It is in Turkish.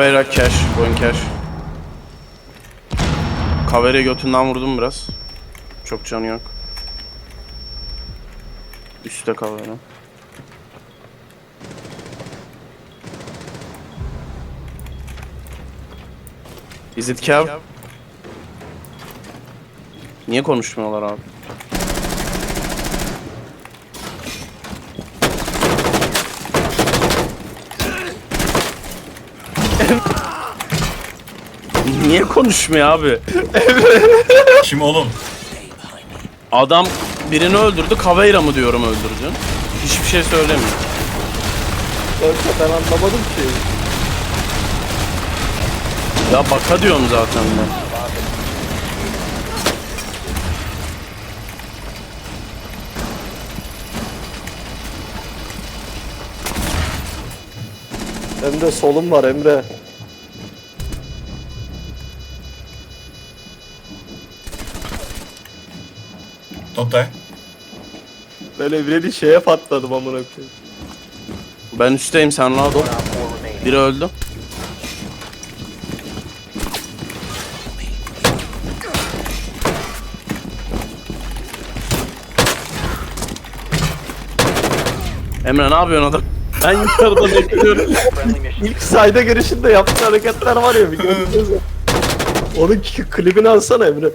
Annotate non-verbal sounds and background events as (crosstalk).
Bayrak cash, going cash. Kavere götünden vurdum biraz. Çok canı yok. Üstte kavere. Is it Cav? Niye konuşmuyorlar abi? Niye konuşmuyor abi? Kim oğlum? Adam birini öldürdü, Caveira mı diyorum öldürdü. Hiçbir şey söylemiyor. Kanka ben anlamadım ki. Ya baka diyorum zaten ben. Emre solum var Emre. Die. Ben Emre'nin şeye patladım amına koyayım. Ben üstteyim sen rahat ol. Biri öldü. Emre ne yapıyorsun adam? Ben yukarıda bekliyorum. İlk sayda girişinde yaptığı hareketler var ya bir (laughs) gördünüz mü? Onun klibini alsana Emre.